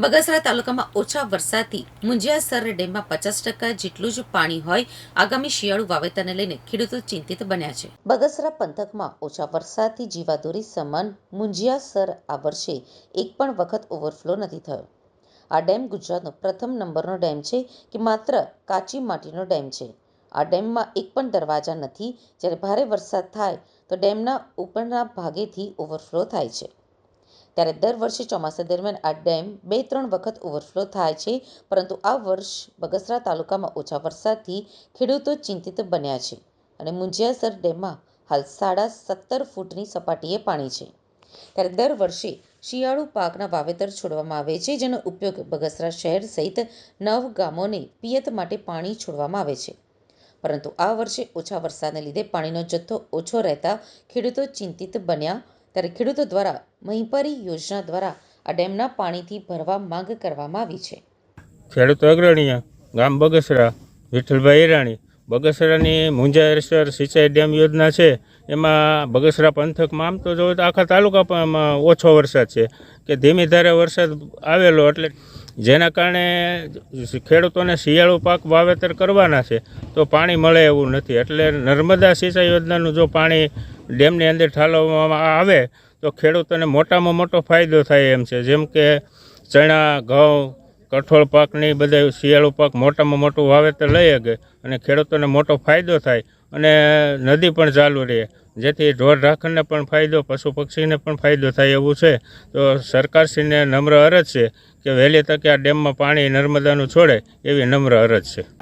બગસરા તાલુકામાં ઓછા વરસાદથી મુંજિયાસર ડેમમાં પચાસ ટકા જેટલું જ પાણી હોય આગામી શિયાળુ વાવેતરને લઈને ખેડૂતો ચિંતિત બન્યા છે. બગસરા પંથકમાં ઓછા વરસાદથી જીવાદોરી સમાન મુંજિયાસર આ વર્ષે એક પણ વખત ઓવરફ્લો નથી થયો. આ ડેમ ગુજરાતનો પ્રથમ નંબરનો ડેમ છે કે માત્ર કાચી માટીનો ડેમ છે. આ ડેમમાં એક પણ દરવાજા નથી. જ્યારે ભારે વરસાદ થાય તો ડેમના ઉપરના ભાગેથી ઓવરફ્લો થાય છે. ત્યારે દર વર્ષે ચોમાસા દરમિયાન આ ડેમ બે ત્રણ વખત ઓવરફ્લો થાય છે, પરંતુ આ વર્ષ બગસરા તાલુકામાં ઓછા વરસાદથી ખેડૂતો ચિંતિત બન્યા છે અને મુંજિયાસર ડેમમાં હાલ સાડા સત્તર ફૂટની સપાટીએ પાણી છે. ત્યારે દર વર્ષે શિયાળુ પાકના વાવેતર છોડવામાં આવે છે, જેનો ઉપયોગ બગસરા શહેર સહિત નવ ગામોને પિયત માટે પાણી છોડવામાં આવે છે. પરંતુ આ વર્ષે ઓછા વરસાદને લીધે પાણીનો જથ્થો ઓછો રહેતા ખેડૂતો ચિંતિત બન્યા ત્યારે ખેડૂતો દ્વારા મહીપરી યોજના દ્વારા આ ડેમના પાણીથી ભરવા માંગ કરવામાં આવી છે. ખેડૂત અગ્રણીય ગામ બગસરા, વિઠ્ઠલભાઈ ઈરાણી. બગસરાની મુંજાસર સિંચાઈ ડેમ યોજના છે. એમાં બગસરા પંથકમાં આમ તો જોવો તો આખા તાલુકામાં ઓછો વરસાદ છે કે ધીમી ધારે વરસાદ આવેલો એટલે જેના કારણે ખેડૂતોને શિયાળુ પાક વાવેતર કરવાના છે, તો પાણી મળે એવું નથી. એટલે નર્મદા સિંચાઈ યોજનાનું જો પાણી ડેમની અંદર ઠાલવવામાં આવે તો ખેડૂતોને મોટામાં મોટો ફાયદો થાય એમ છે. જેમ કે ચણા, ઘઉં, કઠોળ પાકની બધા શિયાળુ પાક મોટામાં મોટું વાવેતર લઈ શકે અને ખેડૂતોને મોટો ફાયદો થાય અને નદી પણ ચાલુ રહે. જેથી ઢોર રાખણને પણ ફાયદો, પશુ પક્ષીને પણ ફાયદો થાય એવું છે. તો સરકારશ્રીને નમ્ર અરજ છે કે વહેલી તકે આ ડેમમાં પાણી નર્મદાનું છોડે એવી નમ્ર અરજ છે.